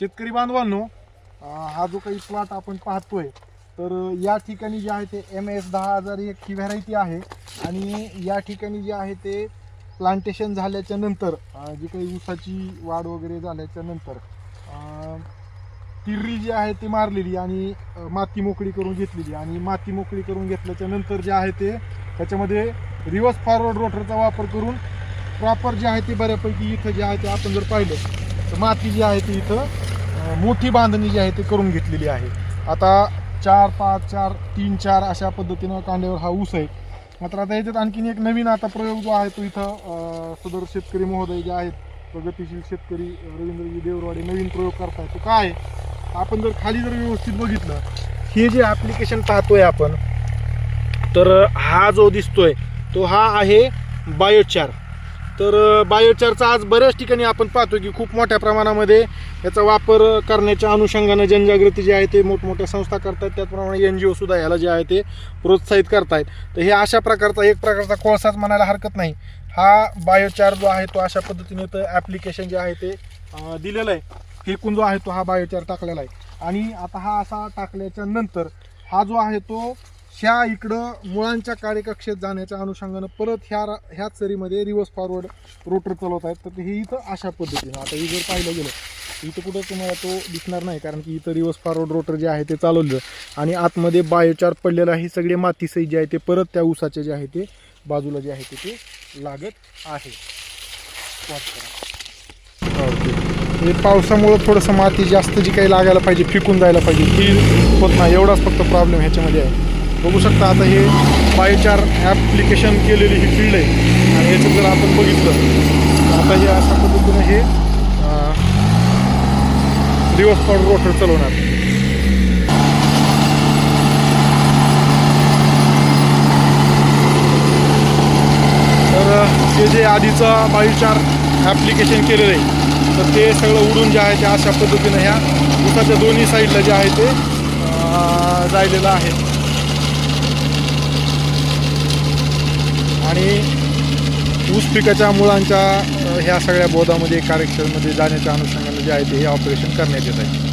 शेतकरी बांधवांनो हा जो काही प्लॉट आपण पाहतोय तर या ठिकाणी जे आहे ते एम एस दहा हजार एक ही व्हरायटी आहे. आणि या ठिकाणी जे आहे ते प्लांटेशन झाल्याच्यानंतर जी काही ऊसाची वाढ वगैरे झाल्याच्यानंतर तिर्री जी आहे ती मारलेली आणि माती मोकळी करून घेतलेली. आणि माती मोकळी करून घेतल्याच्या नंतर जे आहे ते त्याच्यामध्ये रिव्हर्स फॉरवर्ड रोटरचा वापर करून प्रॉपर जे आहे ते बऱ्यापैकी इथं जे आहे ते आपण जर पाहिलं तर माती जी आहे ती इथं मोठी बांधणी जी आहे ती करून घेतलेली आहे. आता चार पाच चार तीन चार अशा पद्धतीनं कांड्यावर हा ऊस आहे. मात्र आता याच्यात आणखीन एक नवीन आता प्रयोग जो आहे तो इथं सदर शेतकरी महोदय जे आहेत प्रगतिशील शेतकरी रवींद्रजी देवरवाडे नवीन प्रयोग करताय तो काय आहे? आपण जर खाली जर व्यवस्थित बघितलं हे जे ॲप्लिकेशन पाहतोय आपण तर हा जो दिसतोय तो हा आहे बायोचार तर बायोचारचा आज बऱ्याच ठिकाणी आपण पाहतो की खूप मोठ्या प्रमाणामध्ये याचा वापर करण्याच्या अनुषंगानं जनजागृती जी आहे ते मोठमोठ्या संस्था करतात. त्याचप्रमाणे एन जी ओसुद्धा याला जे आहे ते प्रोत्साहित करतायत. तर हे अशा प्रकारचा एक प्रकारचा कोळसाच म्हणायला हरकत नाही. हा बायोचार जो आहे तो अशा पद्धतीने तर ॲप्लिकेशन जे आहे ते दिलेलं आहे. फेकून जो आहे तो हा बायोचार टाकलेला आहे. आणि आता हा असा टाकल्याच्या नंतर हा जो आहे तो ह्या इकडं मुळांच्या कार्यकक्षेत जाण्याच्या अनुषंगानं परत ह्या रा- ह्याच सरीमध्ये रिव्हर्स फॉरवर्ड रोटर चालवत आहेत. तर हे इथं अशा पद्धतीनं आता हे जर पाहिलं गेलं इथं कुठं तुम्हाला तो दिसणार नाही कारण की इथं रिव्हर्स फॉरवर्ड रोटर जे आहे ते चालवलं. आणि आतमध्ये बायोचार पडलेलं आहे सगळे मातीसही जे आहे ते परत त्या ऊसाचे जे आहे ते बाजूला जे आहे ते ते लागत आहे. ओके हे पावसामुळं थोडंसं माती जास्त जी काही लागायला पाहिजे फिकून जायला पाहिजे ती होत नाही एवढाच फक्त प्रॉब्लेम ह्याच्यामध्ये आहे. बघू शकता आता हे बायोचार ॲप्लिकेशन केलेली ही फील्ड आहे. आणि याच्यात जर आपण बघितलं आता हे अशा पद्धतीनं हे दिवस पॉड रोटर चालवणार. तर ते जे आधीचं बायोचार ॲप्लिकेशन केलेलं आहे तर ते सगळं उडून जे आहे ते अशा पद्धतीनं ह्या उसाच्या दोन्ही साईडला जे आहे ते जायलेलं आहे. आणि ऊस पिकाच्या मुळांच्या ह्या सगळ्या बोधामध्ये कार्यक्षममध्ये जाण्याच्या अनुषंगाने जे आहे ते हे ऑपरेशन करण्यात येत आहे.